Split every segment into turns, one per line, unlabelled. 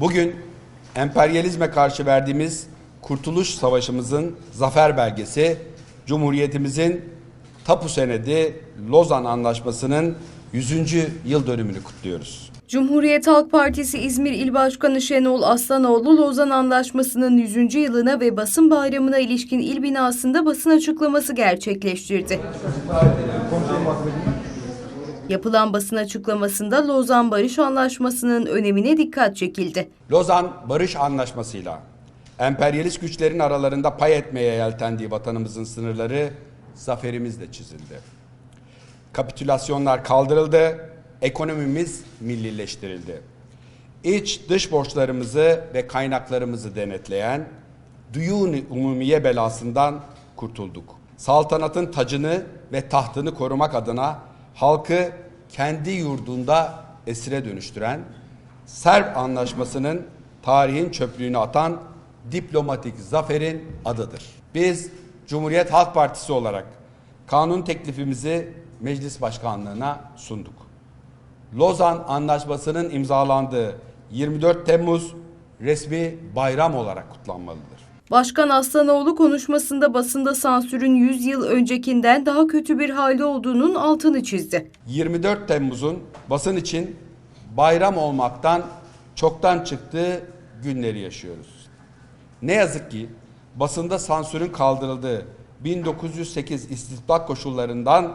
Bugün emperyalizme karşı verdiğimiz Kurtuluş Savaşımızın zafer belgesi, Cumhuriyetimizin tapu senedi Lozan Anlaşması'nın 100. yıl dönümünü kutluyoruz.
Cumhuriyet Halk Partisi İzmir İl Başkanı Şenol Aslanoğlu Lozan Anlaşması'nın 100. yılına ve basın bayramına ilişkin il binasında basın açıklaması gerçekleştirdi. Yapılan basın açıklamasında Lozan Barış Anlaşması'nın önemine dikkat çekildi.
Lozan Barış Anlaşması'yla emperyalist güçlerin aralarında pay etmeye yeltendiği vatanımızın sınırları zaferimizle çizildi. Kapitülasyonlar kaldırıldı, ekonomimiz millileştirildi. İç dış borçlarımızı ve kaynaklarımızı denetleyen duyun umumiye belasından kurtulduk. Saltanatın tacını ve tahtını korumak adına halkı kendi yurdunda esire dönüştüren Serb Anlaşması'nın tarihin çöplüğünü atan diplomatik zaferin adıdır. Biz Cumhuriyet Halk Partisi olarak kanun teklifimizi meclis başkanlığına sunduk. Lozan Anlaşması'nın imzalandığı 24 Temmuz resmi bayram olarak kutlanmalıdır.
Başkan Aslanoğlu konuşmasında basında sansürün 100 yıl öncekinden daha kötü bir halde olduğunun altını çizdi.
24 Temmuz'un basın için bayram olmaktan çoktan çıktığı günleri yaşıyoruz. Ne yazık ki basında sansürün kaldırıldığı 1908 istibdat koşullarından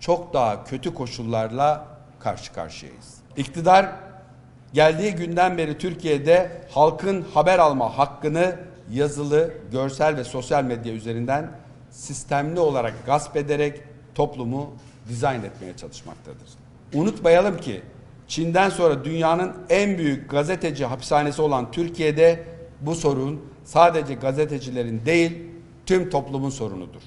çok daha kötü koşullarla karşı karşıyayız. İktidar geldiği günden beri Türkiye'de halkın haber alma hakkını yazılı, görsel ve sosyal medya üzerinden sistemli olarak gasp ederek toplumu dizayn etmeye çalışmaktadır. Unutmayalım ki Çin'den sonra dünyanın en büyük gazeteci hapishanesi olan Türkiye'de bu sorun sadece gazetecilerin değil tüm toplumun sorunudur.